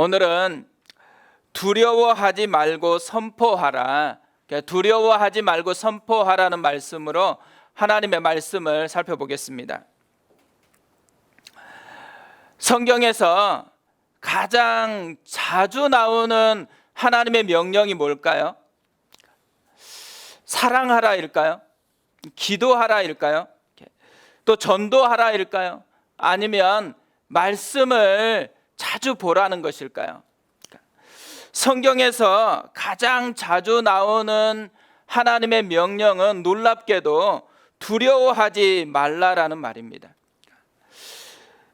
오늘은 두려워하지 말고 선포하라. 그러니까 두려워하지 말고 선포하라는 말씀으로 하나님의 말씀을 살펴보겠습니다. 성경에서 가장 자주 나오는 하나님의 명령이 뭘까요? 사랑하라일까요? 기도하라일까요? 또 전도하라일까요? 아니면 말씀을 자주 보라는 것일까요? 성경에서 가장 자주 나오는 하나님의 명령은 놀랍게도 두려워하지 말라라는 말입니다.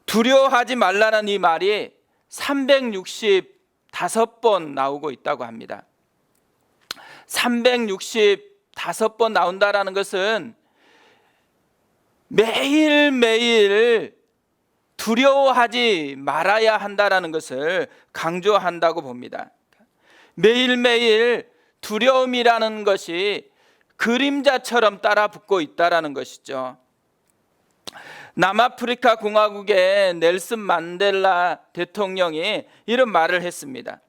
두려워하지 말라는 이 말이 365번 나오고 있다고 합니다. 365번 나온다라는 것은 매일매일 두려워하지 말아야 한다라는 것을 강조한다고 봅니다. 매일매일 두려움이라는 것이 그림자처럼 따라 붙고 있다라는 것이죠. 남아프리카 공화국의 넬슨 만델라 대통령이 이런 말을 했습니다.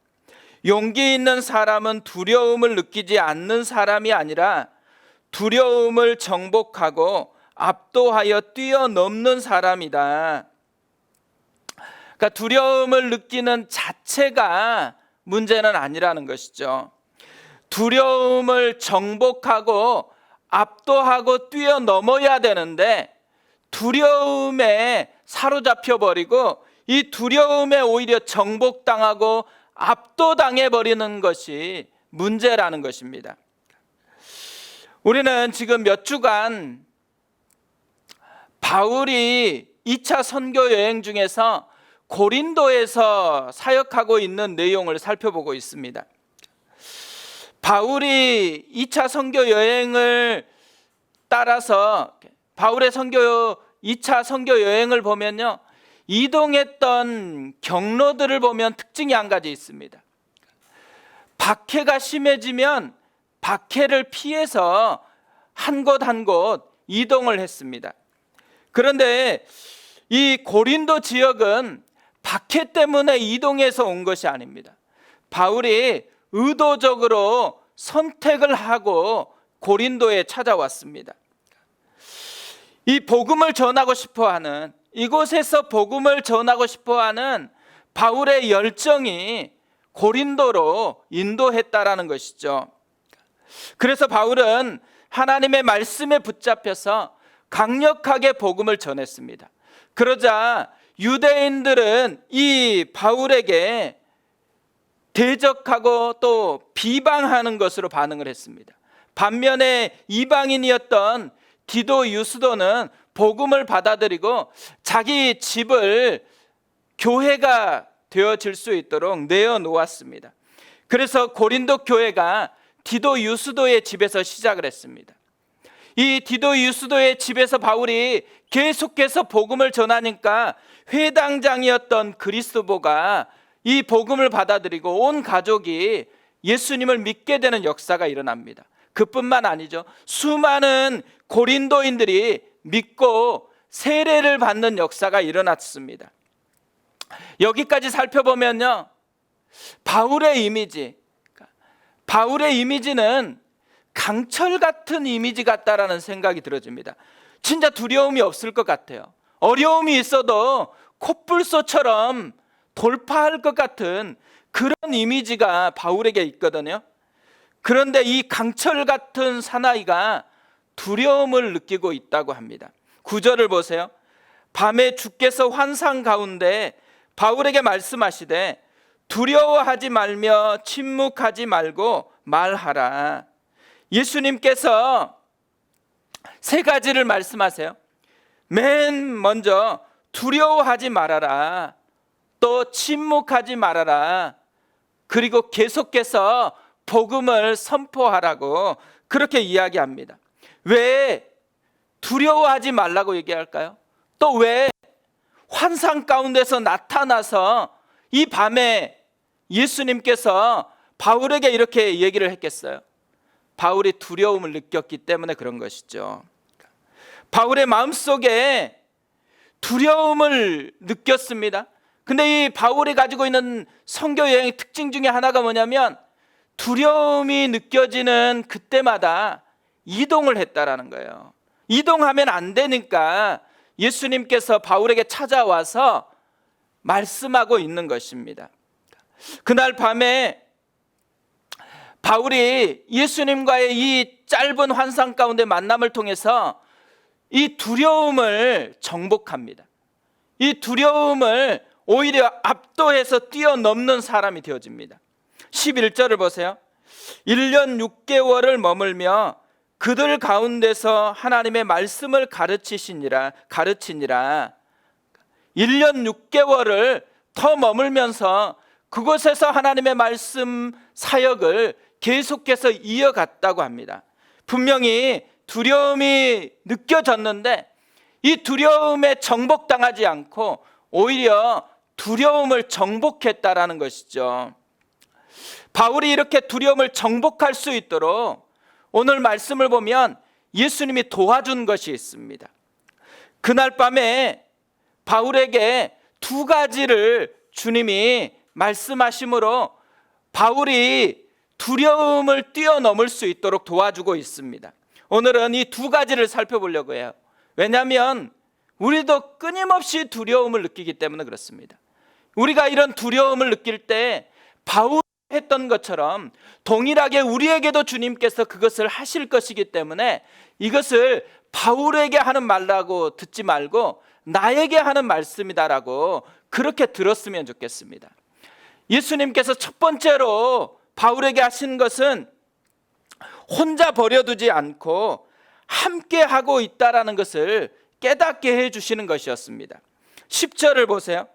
용기 있는 사람은 두려움을 느끼지 않는 사람이 아니라 두려움을 정복하고 압도하여 뛰어넘는 사람이다. 그러니까 두려움을 느끼는 자체가 문제는 아니라는 것이죠. 두려움을 정복하고 압도하고 뛰어넘어야 되는데 두려움에 사로잡혀 버리고 이 두려움에 오히려 정복당하고 압도당해 버리는 것이 문제라는 것입니다. 우리는 지금 몇 주간 바울이 2차 선교 여행 중에서 고린도에서 사역하고 있는 내용을 살펴보고 있습니다. 바울이 2차 선교 여행을 따라서 바울의 선교 2차 선교 여행을 보면요. 이동했던 경로들을 보면 특징이 한 가지 있습니다. 박해가 심해지면 박해를 피해서 한 곳 한 곳 이동을 했습니다. 그런데 이 고린도 지역은 박해 때문에 이동해서 온 것이 아닙니다. 바울이 의도적으로 선택을 하고 고린도에 찾아왔습니다. 이 복음을 전하고 싶어 하는 이곳에서 복음을 전하고 싶어 하는 바울의 열정이 고린도로 인도했다라는 것이죠. 그래서 바울은 하나님의 말씀에 붙잡혀서 강력하게 복음을 전했습니다. 그러자 유대인들은 이 바울에게 대적하고 또 비방하는 것으로 반응을 했습니다. 반면에 이방인이었던 디도 유스도는 복음을 받아들이고 자기 집을 교회가 되어질 수 있도록 내어 놓았습니다. 그래서 고린도 교회가 디도 유스도의 집에서 시작을 했습니다. 이 디도 유스도의 집에서 바울이 계속해서 복음을 전하니까 회당장이었던 그리스도보가 이 복음을 받아들이고 온 가족이 예수님을 믿게 되는 역사가 일어납니다. 그뿐만 아니죠. 수많은 고린도인들이 믿고 세례를 받는 역사가 일어났습니다. 여기까지 살펴보면요. 바울의 이미지, 바울의 이미지는 강철 같은 이미지 같다라는 생각이 들어집니다. 진짜 두려움이 없을 것 같아요. 어려움이 있어도 콧불소처럼 돌파할 것 같은 그런 이미지가 바울에게 있거든요. 그런데 이 강철 같은 사나이가 두려움을 느끼고 있다고 합니다. 구절을 보세요. 밤에 주께서 환상 가운데 바울에게 말씀하시되 두려워하지 말며 침묵하지 말고 말하라. 예수님께서 세 가지를 말씀하세요. 맨 먼저 두려워하지 말아라. 또 침묵하지 말아라. 그리고 계속해서 복음을 선포하라고 그렇게 이야기합니다. 왜 두려워하지 말라고 얘기할까요? 또 왜 환상 가운데서 나타나서 이 밤에 예수님께서 바울에게 이렇게 얘기를 했겠어요? 바울이 두려움을 느꼈기 때문에 그런 것이죠. 바울의 마음속에 두려움을 느꼈습니다. 근데 이 바울이 가지고 있는 선교 여행의 특징 중에 하나가 뭐냐면 두려움이 느껴지는 그때마다 이동을 했다라는 거예요. 이동하면 안 되니까 예수님께서 바울에게 찾아와서 말씀하고 있는 것입니다. 그날 밤에 바울이 예수님과의 이 짧은 환상 가운데 만남을 통해서 이 두려움을 정복합니다. 이 두려움을 오히려 압도해서 뛰어넘는 사람이 되어집니다. 11절을 보세요. 1년 6개월을 머물며 그들 가운데서 하나님의 말씀을 가르치시니라 가르치니라 1년 6개월을 더 머물면서 그곳에서 하나님의 말씀 사역을 계속해서 이어갔다고 합니다. 분명히 두려움이 느껴졌는데 이 두려움에 정복당하지 않고 오히려 두려움을 정복했다라는 것이죠. 바울이 이렇게 두려움을 정복할 수 있도록 오늘 말씀을 보면 예수님이 도와준 것이 있습니다. 그날 밤에 바울에게 두 가지를 주님이 말씀하심으로 바울이 두려움을 뛰어넘을 수 있도록 도와주고 있습니다. 오늘은 이 두 가지를 살펴보려고 해요. 왜냐하면 우리도 끊임없이 두려움을 느끼기 때문에 그렇습니다. 우리가 이런 두려움을 느낄 때 바울 했던 것처럼 동일하게 우리에게도 주님께서 그것을 하실 것이기 때문에 이것을 바울에게 하는 말라고 듣지 말고 나에게 하는 말씀이다라고 그렇게 들었으면 좋겠습니다. 예수님께서 첫 번째로 바울에게 하신 것은 혼자 버려두지 않고 함께 하고 있다라는 것을 깨닫게 해 주시는 것이었습니다. 10절을 보세요.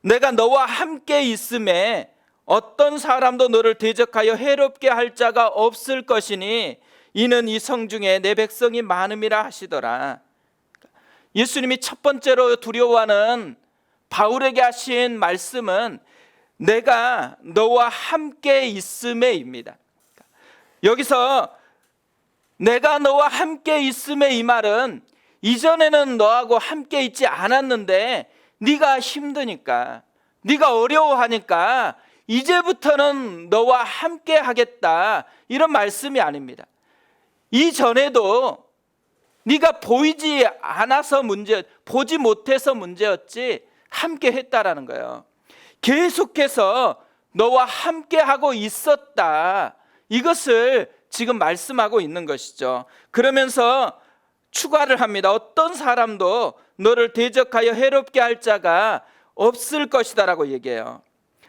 내가 너와 함께 있음에 어떤 사람도 너를 대적하여 해롭게 할 자가 없을 것이니 이는 이 성 중에 내 백성이 많음이라 하시더라. 예수님이 첫 번째로 두려워하는 바울에게 하신 말씀은 내가 너와 함께 있음에입니다. 여기서 내가 너와 함께 있음에 이 말은 이전에는 너하고 함께 있지 않았는데 네가 힘드니까 네가 어려워하니까 이제부터는 너와 함께 하겠다 이런 말씀이 아닙니다. 이전에도 네가 보이지 않아서 문제 보지 못해서 문제였지 함께 했다라는 거예요. 계속해서 너와 함께 하고 있었다. 이것을 지금 말씀하고 있는 것이죠. 그러면서 추가를 합니다. 어떤 사람도 너를 대적하여 해롭게 할 자가 없을 것이다라고 얘기해요.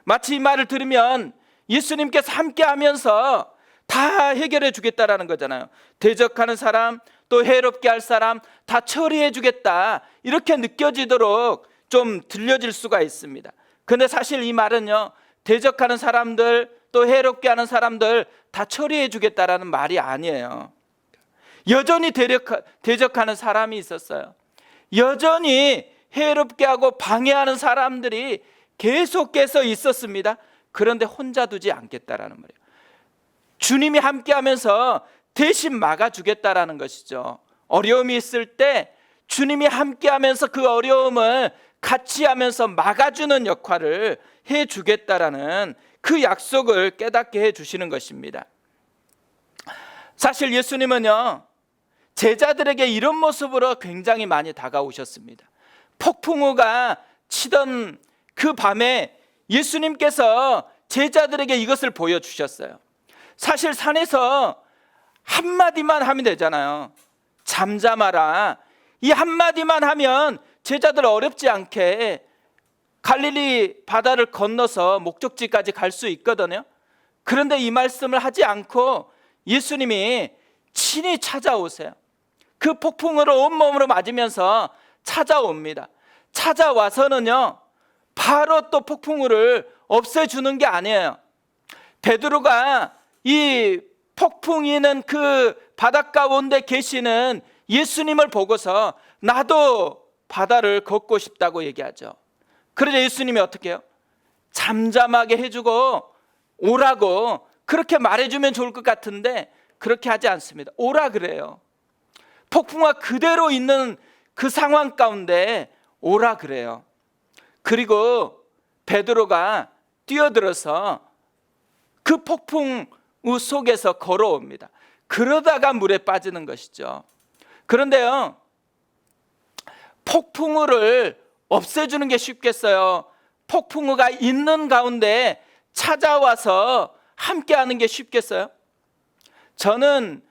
마치 이 말을 들으면 예수님께서 함께 하면서 다 해결해 주겠다라는 거잖아요. 대적하는 사람, 또 해롭게 할 사람 다 처리해 주겠다. 이렇게 느껴지도록 좀 들려질 수가 있습니다. 근데 사실 이 말은요. 대적하는 사람들 또 해롭게 하는 사람들 다 처리해 주겠다라는 말이 아니에요. 여전히 대적 하는 사람이 있었어요. 여전히 해롭게 하고 방해하는 사람들이 계속해서 있었습니다. 그런데 혼자 두지 않겠다라는 말이에요. 주님이 함께 하면서 대신 막아주겠다라는 것이죠. 어려움이 있을 때 주님이 함께 하면서 그 어려움을 같이 하면서 막아주는 역할을 해 주겠다라는 그 약속을 깨닫게 해 주시는 것입니다. 사실 예수님은요, 제자들에게 이런 모습으로 굉장히 많이 다가오셨습니다. 폭풍우가 치던 그 밤에 예수님께서 제자들에게 이것을 보여주셨어요. 사실 산에서 한마디만 하면 되잖아요. 잠잠하라. 이 한마디만 하면 제자들 어렵지 않게 갈릴리 바다를 건너서 목적지까지 갈 수 있거든요. 그런데 이 말씀을 하지 않고 예수님이 친히 찾아오세요. 그 폭풍으로 온몸으로 맞으면서 찾아옵니다. 찾아와서는요, 바로 또 폭풍우를 없애주는 게 아니에요. 베드로가 이 폭풍이 는 그 바닷가 온데 계시는 예수님을 보고서 나도 바다를 걷고 싶다고 얘기하죠. 그러자 예수님이 어떻게 해요? 잠잠하게 해주고 오라고 그렇게 말해주면 좋을 것 같은데 그렇게 하지 않습니다. 오라 그래요. 폭풍과 그대로 있는 그 상황 가운데 오라 그래요. 그리고 베드로가 뛰어들어서 그 폭풍 우 속에서 걸어옵니다. 그러다가 물에 빠지는 것이죠. 그런데요, 폭풍우를 없애주는 게 쉽겠어요. 폭풍우가 있는 가운데 찾아와서 함께하는 게 쉽겠어요? 저는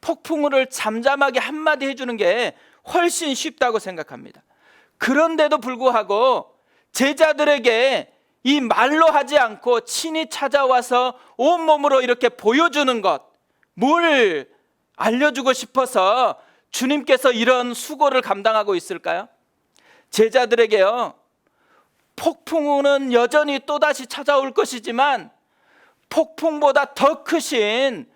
폭풍우를 잠잠하게 한마디 해주는 게 훨씬 쉽다고 생각합니다. 그런데도 불구하고 제자들에게 이 말로 하지 않고 친히 찾아와서 온몸으로 이렇게 보여주는 것, 뭘 알려주고 싶어서 주님께서 이런 수고를 감당하고 있을까요? 제자들에게요, 폭풍우는 여전히 또다시 찾아올 것이지만 폭풍보다 더 크신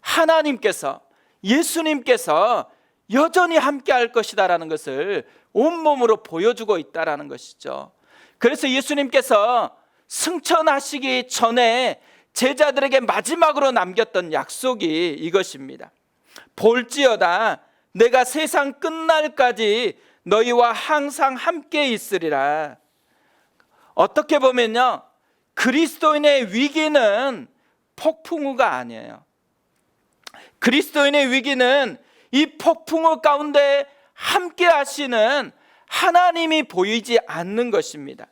하나님께서 예수님께서 여전히 함께 할 것이다라는 것을 온몸으로 보여주고 있다라는 것이죠. 그래서 예수님께서 승천하시기 전에 제자들에게 마지막으로 남겼던 약속이 이것입니다. 볼지어다 내가 세상 끝날까지 너희와 항상 함께 있으리라. 어떻게 보면요. 그리스도인의 위기는 폭풍우가 아니에요. 그리스도인의 위기는 이 폭풍우 가운데 함께 하시는 하나님이 보이지 않는 것입니다.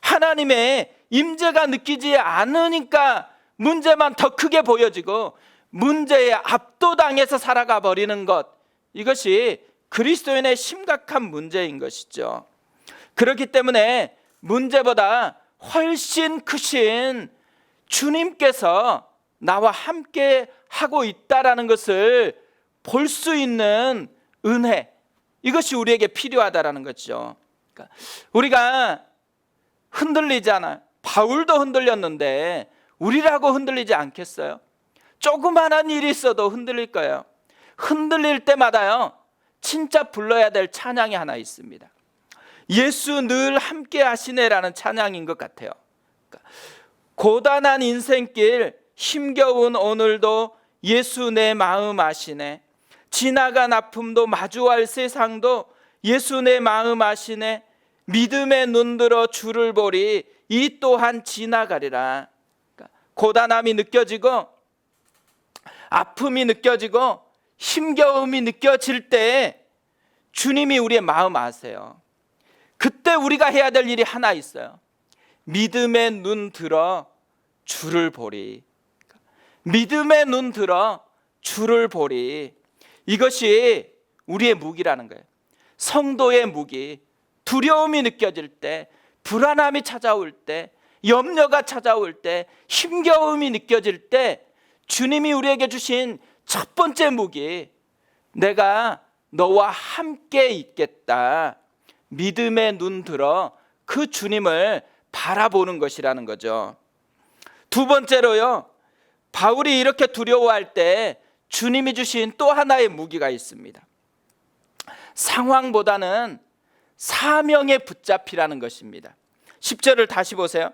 하나님의 임재가 느끼지 않으니까 문제만 더 크게 보여지고 문제에 압도당해서 살아가 버리는 것 이것이 그리스도인의 심각한 문제인 것이죠. 그렇기 때문에 문제보다 훨씬 크신 주님께서 나와 함께 하고 있다라는 것을 볼 수 있는 은혜 이것이 우리에게 필요하다라는 거죠. 그러니까 우리가 흔들리잖아요. 바울도 흔들렸는데 우리라고 흔들리지 않겠어요? 조그만한 일이 있어도 흔들릴 거예요. 흔들릴 때마다요. 진짜 불러야 될 찬양이 하나 있습니다. 예수 늘 함께 하시네라는 찬양인 것 같아요. 그러니까 고단한 인생길 힘겨운 오늘도 예수 내 마음 아시네. 지나간 아픔도 마주할 세상도 예수 내 마음 아시네. 믿음의 눈 들어 주를 보리 이 또한 지나가리라. 그러니까 고단함이 느껴지고 아픔이 느껴지고 힘겨움이 느껴질 때 주님이 우리의 마음 아세요. 그때 우리가 해야 될 일이 하나 있어요. 믿음의 눈 들어 주를 보리. 믿음의 눈 들어 주를 보리. 이것이 우리의 무기라는 거예요. 성도의 무기. 두려움이 느껴질 때, 불안함이 찾아올 때, 염려가 찾아올 때, 힘겨움이 느껴질 때, 주님이 우리에게 주신 첫 번째 무기, 내가 너와 함께 있겠다. 믿음의 눈 들어 그 주님을 바라보는 것이라는 거죠. 두 번째로요, 바울이 이렇게 두려워할 때 주님이 주신 또 하나의 무기가 있습니다. 상황보다는 사명에 붙잡히라는 것입니다. 10절을 다시 보세요.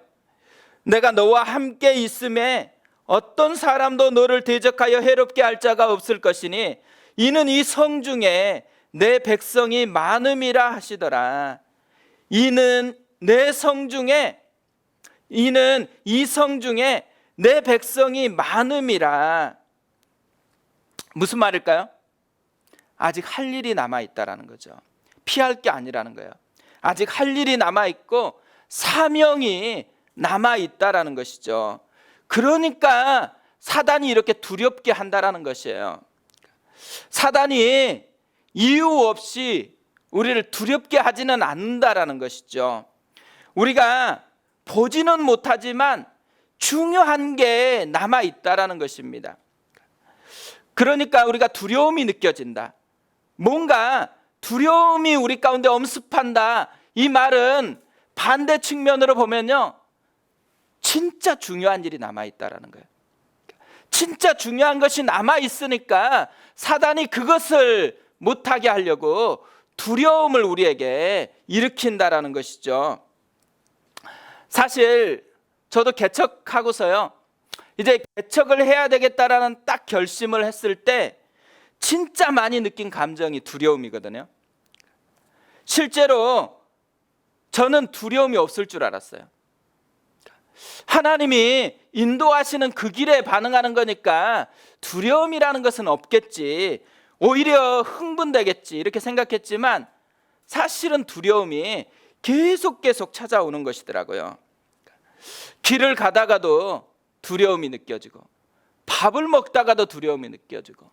내가 너와 함께 있음에 어떤 사람도 너를 대적하여 해롭게 할 자가 없을 것이니 이는 이 성 중에 내 백성이 많음이라 하시더라. 이는 내 성 중에 이는 이 성 중에 내 백성이 많음이라. 무슨 말일까요? 아직 할 일이 남아 있다라는 거죠. 피할 게 아니라는 거예요. 아직 할 일이 남아 있고 사명이 남아 있다라는 것이죠. 그러니까 사단이 이렇게 두렵게 한다라는 것이에요. 사단이 이유 없이 우리를 두렵게 하지는 않는다라는 것이죠. 우리가 보지는 못하지만 중요한 게 남아 있다라는 것입니다. 그러니까 우리가 두려움이 느껴진다. 뭔가 두려움이 우리 가운데 엄습한다. 이 말은 반대 측면으로 보면요. 진짜 중요한 일이 남아 있다라는 거예요. 진짜 중요한 것이 남아 있으니까 사단이 그것을 못하게 하려고 두려움을 우리에게 일으킨다라는 것이죠. 사실 저도 개척하고서요. 이제 개척을 해야 되겠다라는 딱 결심을 했을 때 진짜 많이 느낀 감정이 두려움이거든요. 실제로 저는 두려움이 없을 줄 알았어요. 하나님이 인도하시는 그 길에 반응하는 거니까 두려움이라는 것은 없겠지. 오히려 흥분되겠지. 이렇게 생각했지만 사실은 두려움이 계속 계속 찾아오는 것이더라고요. 길을 가다가도 두려움이 느껴지고 밥을 먹다가도 두려움이 느껴지고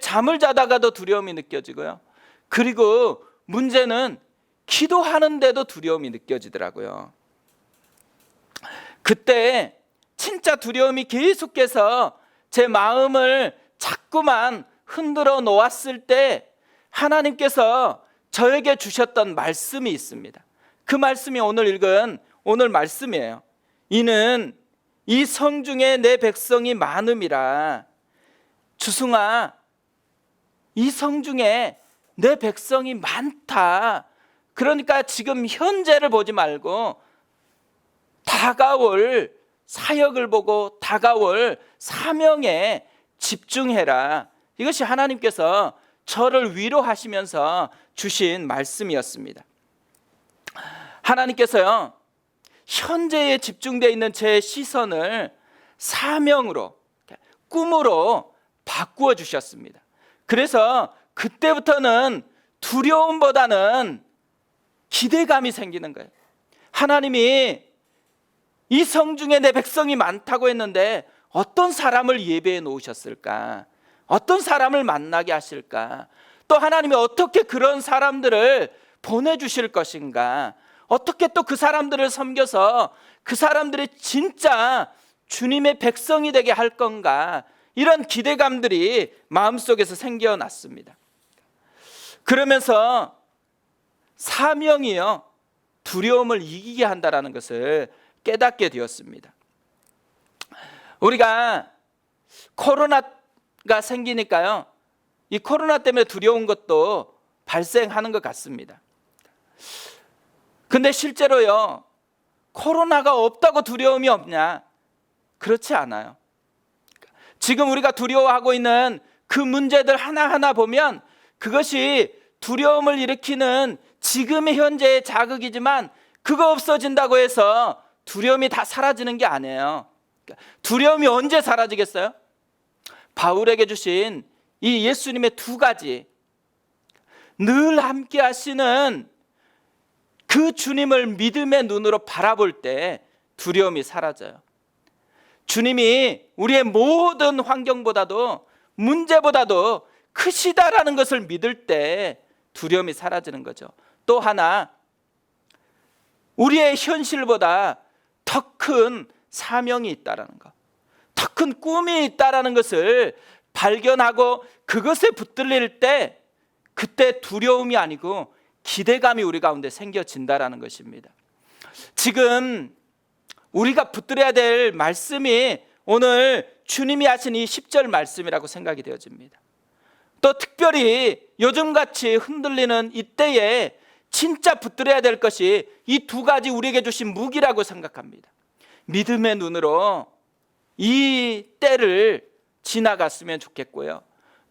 잠을 자다가도 두려움이 느껴지고요. 그리고 문제는 기도하는데도 두려움이 느껴지더라고요. 그때 진짜 두려움이 계속해서 제 마음을 자꾸만 흔들어 놓았을 때 하나님께서 저에게 주셨던 말씀이 있습니다. 그 말씀이 오늘 읽은 오늘 말씀이에요. 이는 이 성중에 내 백성이 많음이라. 주승아, 이 성중에 내 백성이 많다. 그러니까 지금 현재를 보지 말고 다가올 사역을 보고 다가올 사명에 집중해라. 이것이 하나님께서 저를 위로하시면서 주신 말씀이었습니다. 하나님께서요, 현재에 집중되어 있는 제 시선을 사명으로, 꿈으로 바꾸어 주셨습니다. 그래서 그때부터는 두려움보다는 기대감이 생기는 거예요. 하나님이 이 성 중에 내 백성이 많다고 했는데 어떤 사람을 예배해 놓으셨을까? 어떤 사람을 만나게 하실까? 또 하나님이 어떻게 그런 사람들을 보내주실 것인가? 어떻게 또 그 사람들을 섬겨서 그 사람들이 진짜 주님의 백성이 되게 할 건가? 이런 기대감들이 마음속에서 생겨났습니다. 그러면서 사명이요. 두려움을 이기게 한다라는 것을 깨닫게 되었습니다. 우리가 코로나가 생기니까요. 이 코로나 때문에 두려운 것도 발생하는 것 같습니다. 근데 실제로요. 코로나가 없다고 두려움이 없냐? 그렇지 않아요. 지금 우리가 두려워하고 있는 그 문제들 하나하나 보면 그것이 두려움을 일으키는 지금의 현재의 자극이지만 그거 없어진다고 해서 두려움이 다 사라지는 게 아니에요. 두려움이 언제 사라지겠어요? 바울에게 주신 이 예수님의 두 가지 늘 함께 하시는 그 주님을 믿음의 눈으로 바라볼 때 두려움이 사라져요. 주님이 우리의 모든 환경보다도 문제보다도 크시다라는 것을 믿을 때 두려움이 사라지는 거죠. 또 하나 우리의 현실보다 더 큰 사명이 있다라는 것. 더 큰 꿈이 있다라는 것을 발견하고 그것에 붙들릴 때 그때 두려움이 아니고 기대감이 우리 가운데 생겨진다라는 것입니다. 지금 우리가 붙들어야 될 말씀이 오늘 주님이 하신 이 10절 말씀이라고 생각이 되어집니다. 또 특별히 요즘같이 흔들리는 이때에 진짜 붙들어야 될 것이 이 두 가지 우리에게 주신 무기라고 생각합니다. 믿음의 눈으로 이 때를 지나갔으면 좋겠고요.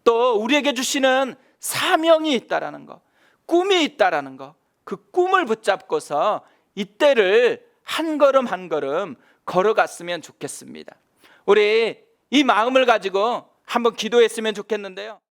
또 우리에게 주시는 사명이 있다라는 것, 꿈이 있다라는 것, 그 꿈을 붙잡고서 이 때를 한 걸음 한 걸음 걸어갔으면 좋겠습니다. 우리 이 마음을 가지고 한번 기도했으면 좋겠는데요.